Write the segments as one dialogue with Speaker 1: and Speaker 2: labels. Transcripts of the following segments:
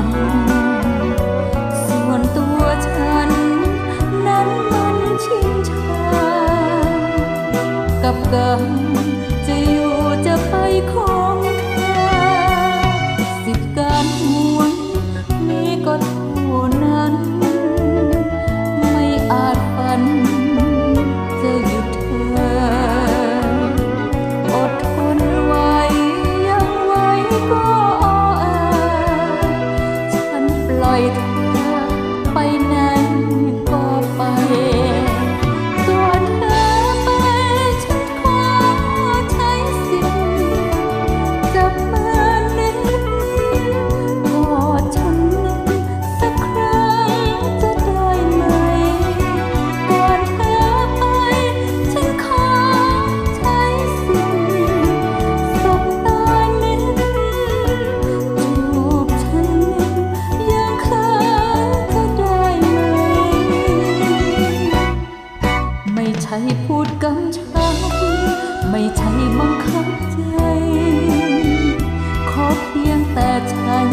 Speaker 1: 음ังคับใจ ขอเพียงแต่ฉัน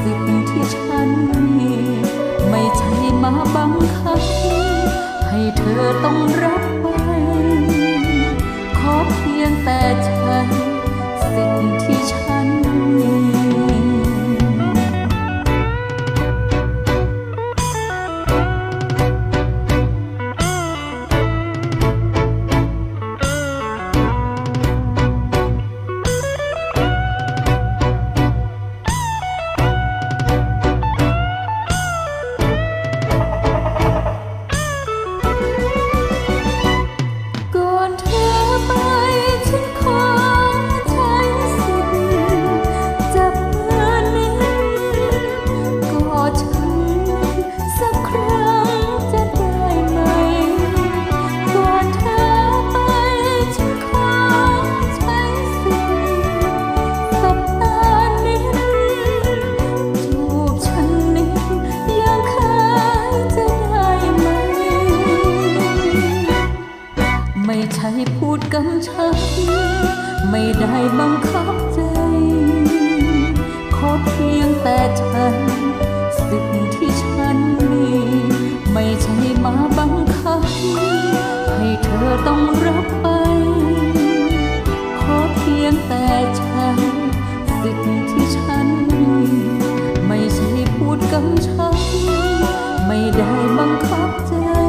Speaker 1: สิ่งที่ฉันมีไม่ใช่มาบังคับ ให้เธอต้องรับไป ขอเพียงแต่ ที่พูดกำชับไม่ได้บังคับใจ ขอเพียงแต่ฉัน สิ่งที่ฉันมี ไม่ใช่มาบังคับ ให้เธอต้องรับไป ขอเพียงแต่ฉัน สิ่งที่ฉันมี ไม่ใช่พูดกำชับ ไม่ได้บังคับใจ